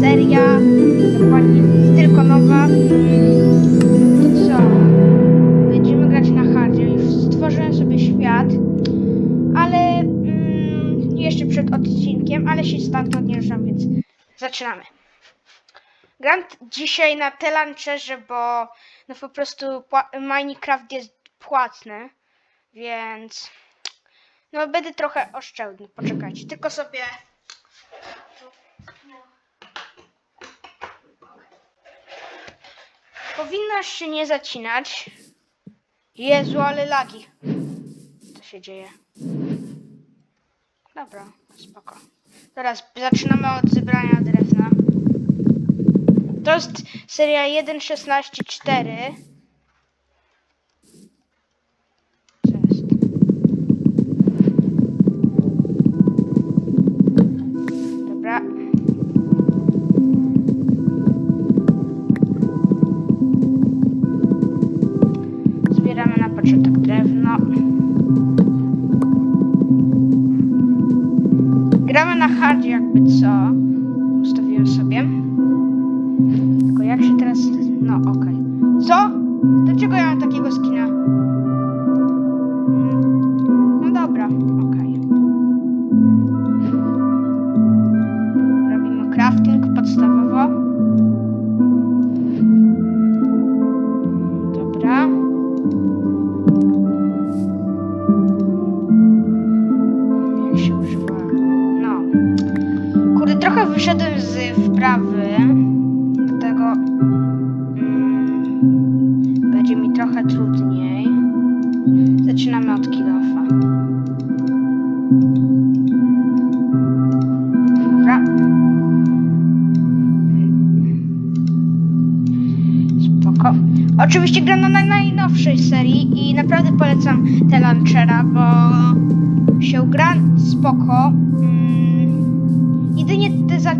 seria, dokładnie tylko nowa. To co? Będziemy grać na hardzie. Już stworzyłem sobie świat, ale mm, jeszcze przed odcinkiem, ale się stamtąd nie ruszam, więc zaczynamy. Gram dzisiaj na Telancherze, bo no po prostu Minecraft jest płatny, więc no będę trochę oszczędny. Poczekajcie, tylko sobie powinno się nie zacinać. Jezu, ale lagi. Co się dzieje? Dobra, spoko. Teraz zaczynamy od zebrania drewna. To jest seria 1.16.4. drewno. Gramy na hardzie jakby co. Ustawiłem sobie.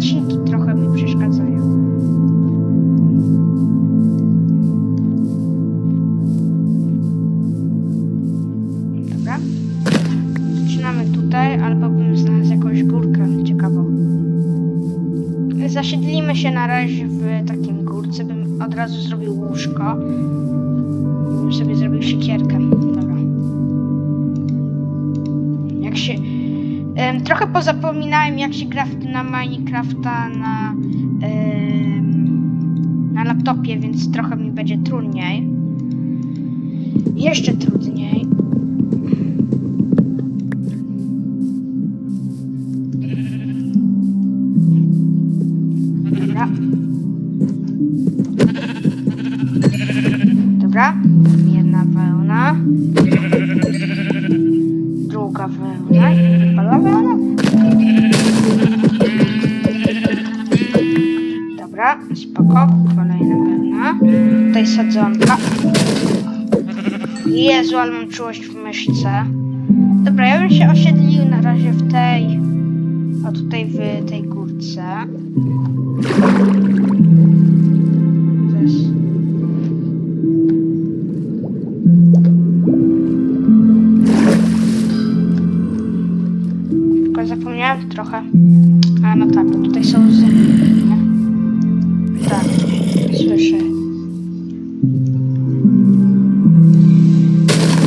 Zacinki trochę mi przeszkadzają. Dobra. Zaczynamy tutaj, albo bym znalazł jakąś górkę ciekawą. Zasiedlimy się na razie w takim górce, bym od razu zrobił łóżko. Trochę pozapominałem jak się gra na Minecrafta na... na laptopie, więc trochę mi będzie trudniej. Jeszcze trudniej. Dobra. Dobra. Jedna wełna. Druga wełna. Spoko. Kolejna wełna. Tutaj sadzonka. Jezu, ale mam czułość w myszce. Dobra, ja bym się osiedlił na razie w tej... O, tutaj w tej górce. Zaraz. Tylko zapomniałem trochę. A no tak, tutaj są z... Tak, słyszę.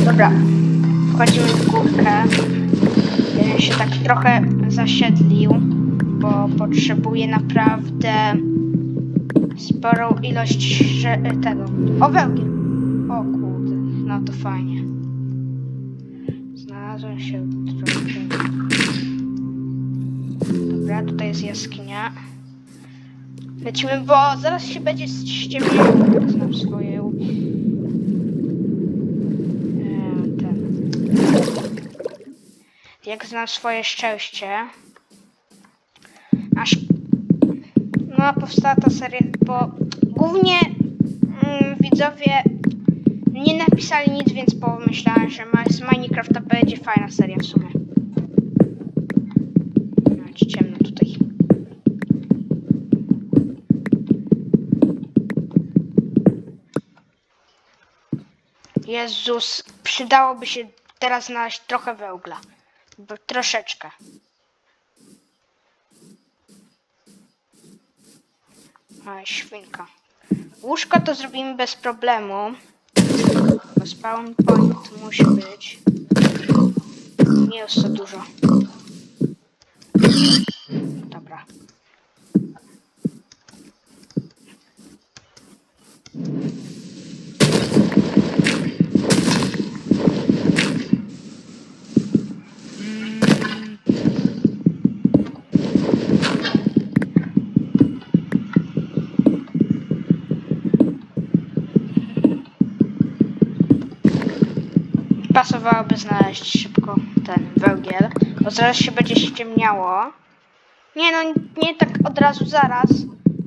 Dobra, wchodzimy w górkę. Ja się tak trochę zasiedlił, bo potrzebuję naprawdę sporą ilość tego. O, węgiel. O kurde, no to fajnie. Znalazłem się trochę. Dobra, tutaj jest jaskinia. Lecimy, bo zaraz się będzie ściemniało. Znam swoje... e, ten. Jak znam swoje szczęście. Aż... No, powstała ta seria, bo głównie mm, widzowie nie napisali nic, więc pomyślałem, że z Minecrafta będzie fajna seria w sumie. Jezus, przydałoby się teraz znaleźć trochę węgla. Bo troszeczkę. A, świnka. Łóżko to zrobimy bez problemu. Bo spawn point musi być. Nie jest to dużo. Dobra. Pasowałoby znaleźć szybko ten węgiel, bo zaraz się będzie ściemniało. Nie no, nie tak od razu zaraz,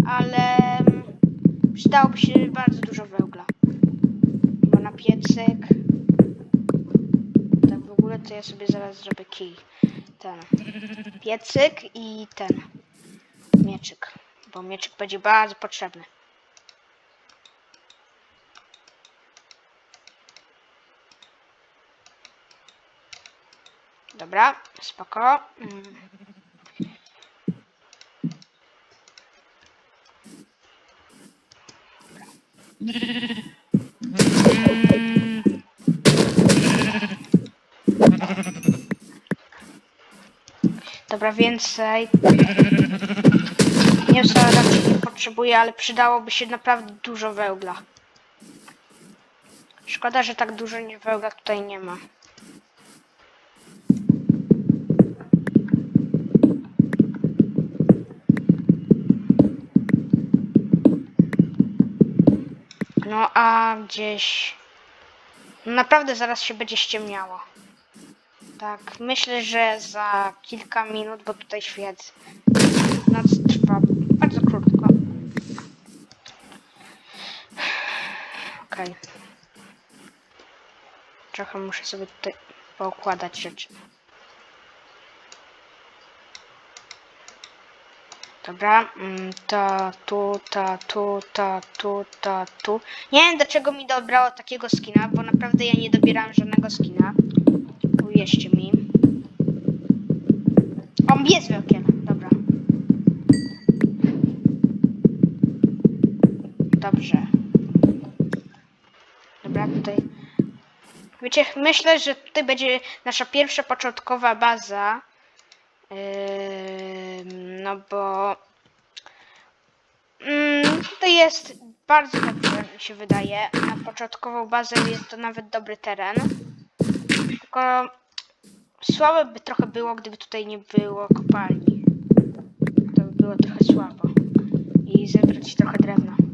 ale mm, przydałoby się bardzo dużo węgla. Bo na piecyk. Tak w ogóle to ja sobie zaraz zrobię kij. Ten. Piecyk i ten. Mieczyk. Bo mieczyk będzie bardzo potrzebny. Dobra, spoko. Dobra, więcej. Nie wiem, raczej nie potrzebuję, ale przydałoby się naprawdę dużo wełgla. Szkoda, że tak dużo nie wełgla tutaj nie ma. No a gdzieś. no, Naprawdę zaraz się będzie ściemniało. Tak, myślę, że za kilka minut, bo tutaj świec. Noc trwa bardzo krótko. Okej. Trochę muszę sobie tutaj poukładać rzeczy. Dobra, mm, to tu, to tu, to tu, to tu. Nie wiem dlaczego mi dobrało takiego skina, bo naprawdę ja nie dobierałem żadnego skina. Uwierzcie mi. On jest wielkiem, dobra. Dobrze. Dobra, tutaj. Wiecie, myślę, że tutaj będzie nasza pierwsza początkowa baza. No bo mm, tutaj jest bardzo dobrze mi się wydaje. Na początkową bazę jest to nawet dobry teren. Tylko słabe by trochę było, gdyby tutaj nie było kopalni. To by było trochę słabo. I zebrać trochę drewna.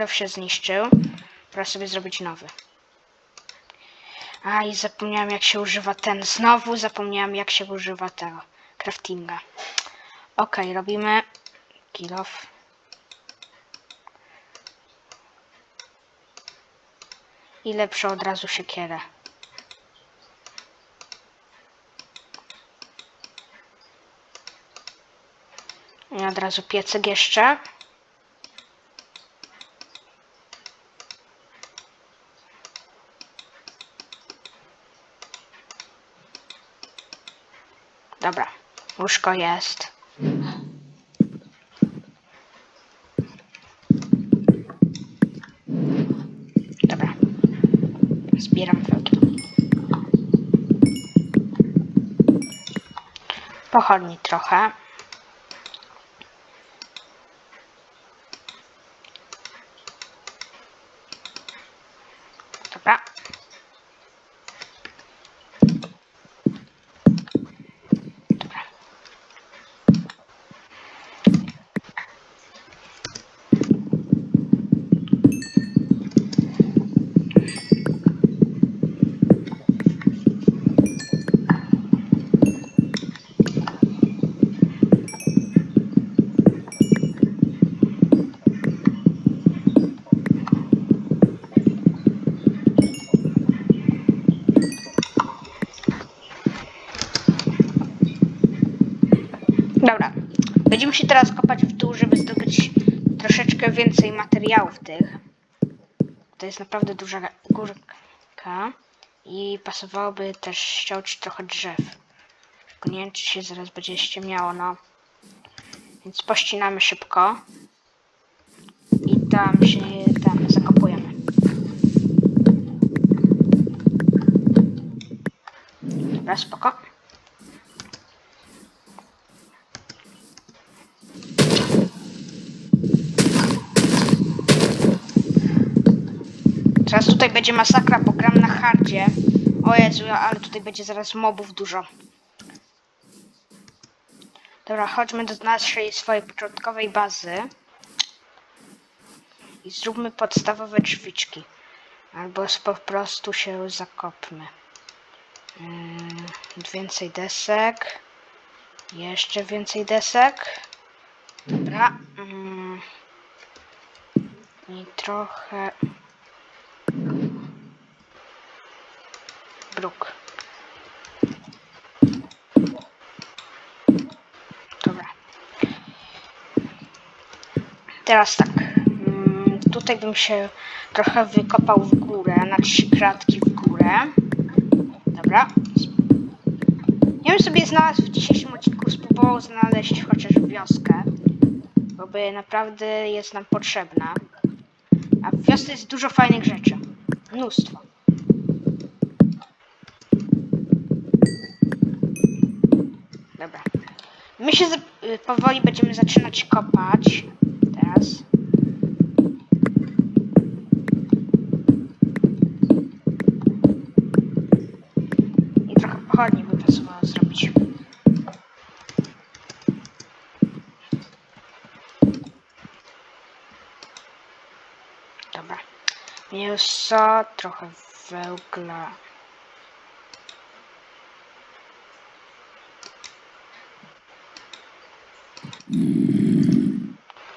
Kilof się zniszczył. Teraz sobie zrobić nowy. A i zapomniałem jak się używa ten. Znowu zapomniałem jak się używa tego. Craftinga. Ok, robimy kilof. I lepszą od razu siekierę. I od razu piecyk jeszcze. Dobra, łóżko jest. Dobra, zbieram węgiel. Pochodni trochę. Dobra. Dobra. Będziemy się teraz kopać w dół, żeby zdobyć troszeczkę więcej materiałów tych. To jest naprawdę duża górka i pasowałoby też ściąć trochę drzew. Tylko nie wiem, czy się zaraz będzie ściemniało, no. Więc pościnamy szybko i tam się tam zakopujemy. Dobra, spoko. Teraz tutaj będzie masakra, bo gram na hardzie. O Jezu, ale tutaj będzie zaraz mobów dużo. Dobra, chodźmy do naszej swojej początkowej bazy. I zróbmy podstawowe drzwiczki. Albo po prostu się zakopmy. Mm, więcej desek. Jeszcze więcej desek. Dobra. Mm, I trochę bruk. Dobra. Teraz tak. mm, Tutaj bym się trochę wykopał w górę, na trzy kratki w górę. Dobra. Ja bym sobie znalazł w dzisiejszym odcinku, spróbował znaleźć chociaż wioskę, bo by naprawdę jest nam potrzebna. A w wiosce jest dużo fajnych rzeczy. Mnóstwo. Dobra. My się y, powoli będziemy zaczynać kopać. Teraz. I trochę pochodni by pasowało zrobić. Dobra. Mięso, trochę węgla.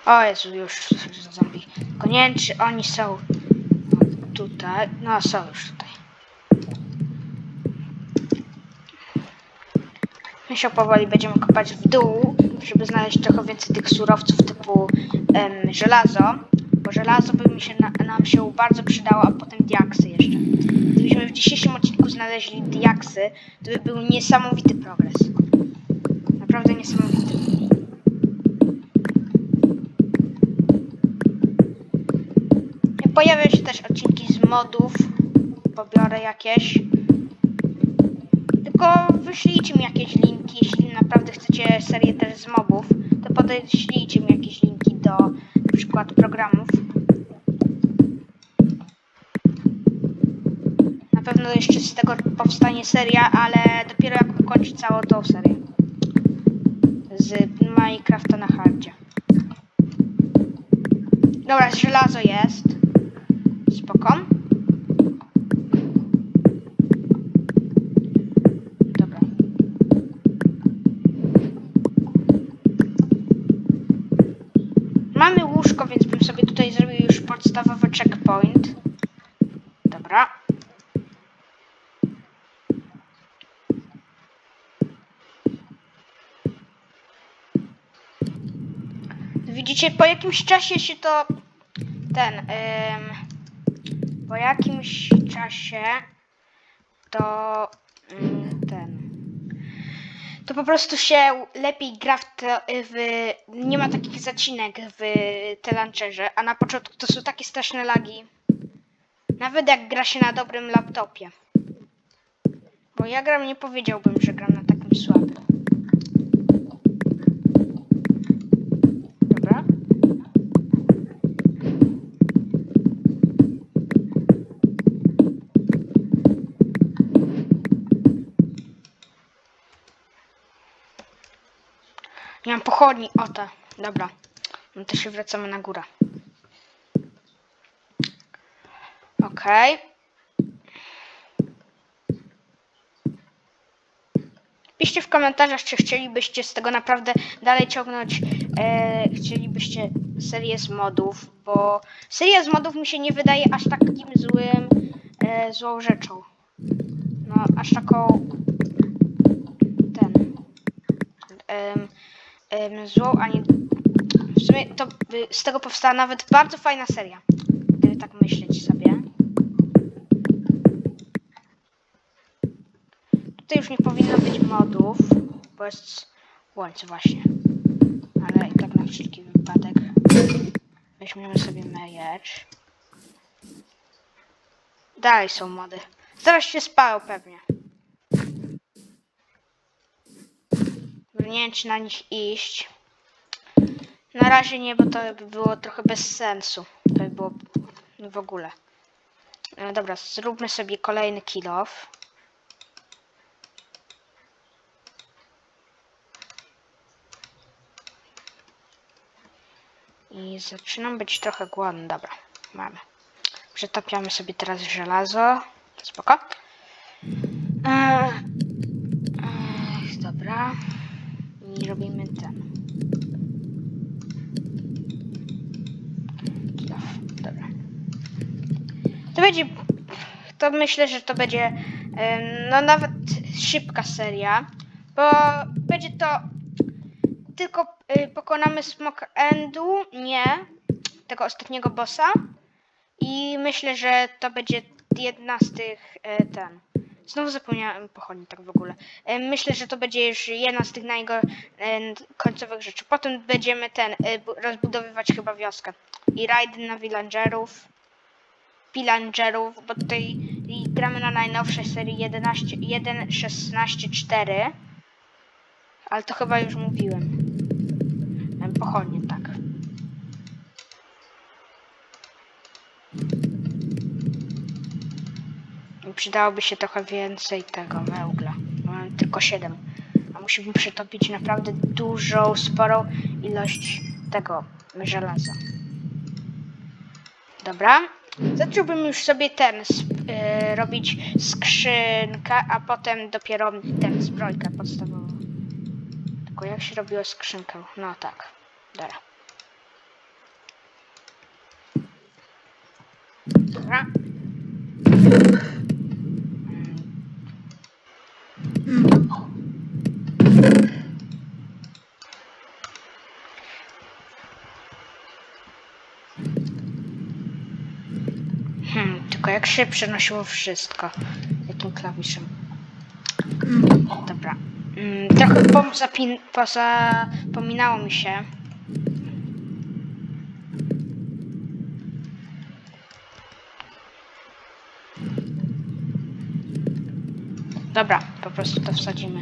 O Jezu, już zombie. Tylko nie wiem, czy oni są tutaj. No, są już tutaj. My się powoli będziemy kopać w dół, żeby znaleźć trochę więcej tych surowców typu em, żelazo. Bo żelazo by mi się na, nam się bardzo przydało, a potem diaksy jeszcze. Gdybyśmy w dzisiejszym odcinku znaleźli diaksy, to by był niesamowity progres. Naprawdę niesamowity. Pojawią się też odcinki z modów. Pobiorę jakieś. Tylko wyślijcie mi jakieś linki, jeśli naprawdę chcecie serię też z mobów, to podeślijcie mi jakieś linki do na przykład programów. Na pewno jeszcze z tego powstanie seria, ale dopiero jak ukończę całą tą serię. Z Minecrafta na hardzie. Dobra, żelazo jest. Spoko. Dobra. Mamy łóżko, więc bym sobie tutaj zrobił już podstawowy checkpoint. Dobra. Widzicie, po jakimś czasie się to ten, po jakimś czasie to ym, ten, to po prostu się lepiej gra w, te, w nie ma takich zacinek w te launcherze, a na początku to są takie straszne lagi. Nawet jak gra się na dobrym laptopie. Bo ja gram, nie powiedziałbym, że gram na takim słabym. Nie mam pochodni. O ta. Dobra. No to się wracamy na górę. Okej. Piszcie w komentarzach, czy chcielibyście z tego naprawdę dalej ciągnąć, e, chcielibyście serię z modów, bo seria z modów mi się nie wydaje aż takim złym, e, złą rzeczą. No, aż taką, ten, em, em, złą, ani... W sumie to by z tego powstała nawet bardzo fajna seria. Gdyby tak myśleć sobie. Tutaj już nie powinno być modów, bo jest łońce właśnie. Ale i tak na wszelki wypadek weźmiemy sobie mejecz. Dalej są mody. Zaraz się spalą pewnie. Nie wiem, czy na nich iść. Na razie nie, bo to by było trochę bez sensu. To by było w ogóle. No dobra, zróbmy sobie kolejny kill off. I zaczynam być trochę głodny. Dobra, mamy. Przetapiamy sobie teraz żelazo. Spoko. Eee, dobra. I robimy ten. Off. Dobra. To będzie. To myślę, że to będzie no nawet szybka seria, bo będzie to tylko y, pokonamy Smoke Endu, nie tego ostatniego bossa i myślę, że to będzie jedna z tych e, ten. Znowu zapomniałem pochodni tak w ogóle. E, Myślę, że to będzie już jedna z tych najkońcowych rzeczy. Potem będziemy ten e, bu- rozbudowywać chyba wioskę. I rajdy na villagerów. Pillagerów, bo tutaj gramy na najnowszej serii 11 1.16.4. Ale to chyba już mówiłem. Em, Pochodnie, Przydałoby się trochę więcej tego węgla. Mam tylko 7. A musimy przetopić naprawdę dużą, sporą ilość tego żelaza. Dobra. Zacząłbym już sobie ten y, robić skrzynkę, a potem dopiero ten zbrojkę podstawową. Tylko jak się robiło skrzynkę? No tak. Dobra. Dobra. Tylko jak się przenosiło wszystko? Jakim klawiszem? Dobra. Mm, trochę pom zapin- poza mi się. Dobra, po prostu to wsadzimy.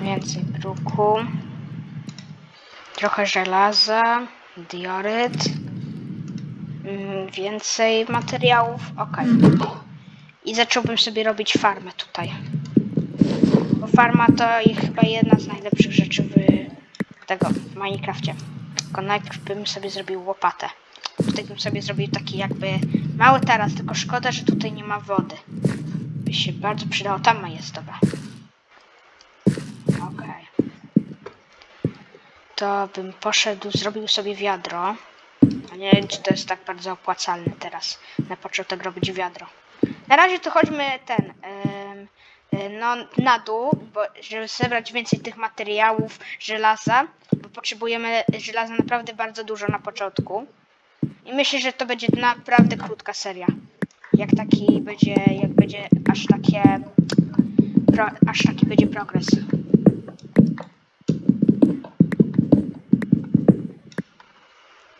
Więcej bruku. Trochę żelaza, dioryt. Mm, Więcej materiałów. Ok. I zacząłbym sobie robić farmę tutaj. Bo farma to chyba jedna z najlepszych rzeczy w tego w Minecrafcie. Tylko najpierw bym sobie zrobił łopatę. Tutaj bym sobie zrobił taki jakby mały taras, tylko szkoda, że tutaj nie ma wody. By się bardzo przydało. Tam jest, dobra. Okej. To bym poszedł, zrobił sobie wiadro. A nie wiem, czy to jest tak bardzo opłacalne teraz na początek robić wiadro. Na razie to chodźmy ten, e, no na dół, bo żeby zebrać więcej tych materiałów, żelaza, bo potrzebujemy żelaza naprawdę bardzo dużo na początku. I myślę, że to będzie naprawdę krótka seria. Jak taki będzie, jak będzie aż takie, pro, aż taki będzie progres.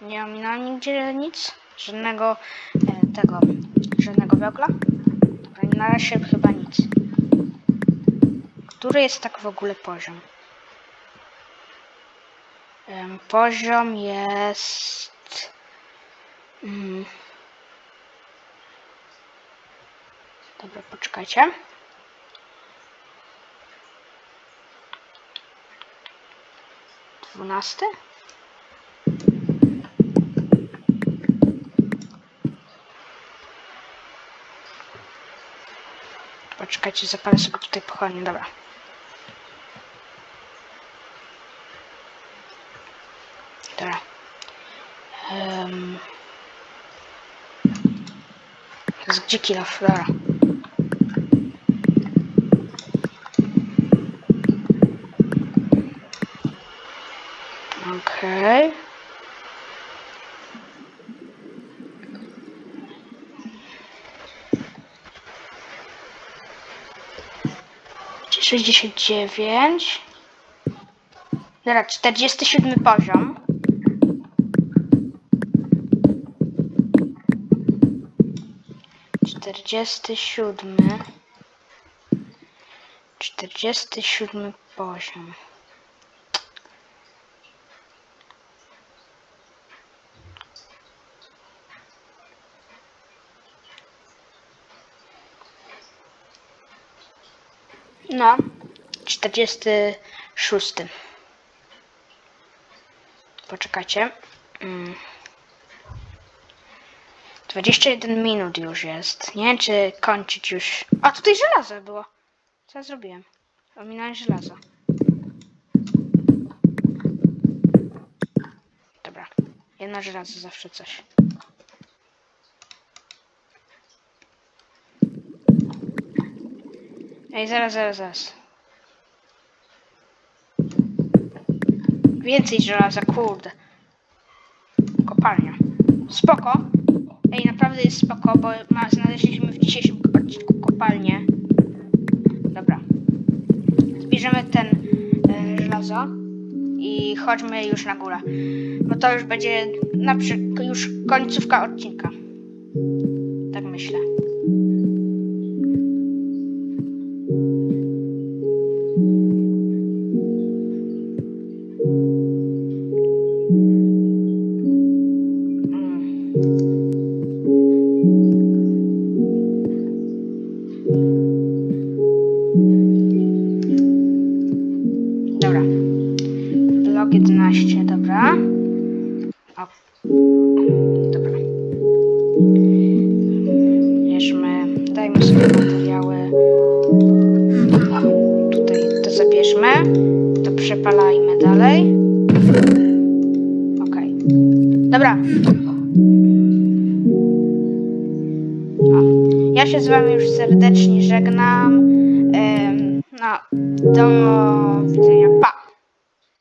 Nie ominąłem nigdzie nic? Żadnego e, tego, żadnego węgla? Na razie chyba nic. Który jest tak w ogóle poziom? Em, poziom jest... Mm. Dobra, poczekajcie. Dwunasty? Poczekajcie, zapalę sobie tutaj pochodnie, dobra. Dobra. Um. Jest gdzie kilof? Dobra. 69. Dobra, 47 poziom. Czterdziesty siódmy. Czterdziesty siódmy poziom. No, 46. Poczekajcie. Mm. 21 minut już jest. Nie wiem, czy kończyć już. A tutaj żelazo było. Co ja zrobiłem? Ominąłem żelazo. Dobra. Jedno żelazo zawsze coś. Ej, zaraz, zaraz, zaraz. Więcej żelaza, kurde. Kopalnia. Spoko. Ej, naprawdę jest spoko, bo ma, znaleźliśmy w dzisiejszym odcinku kopalnię. Dobra. Zbierzemy ten e, żelazo i chodźmy już na górę. Bo to już będzie na już końcówka odcinka. Tak myślę.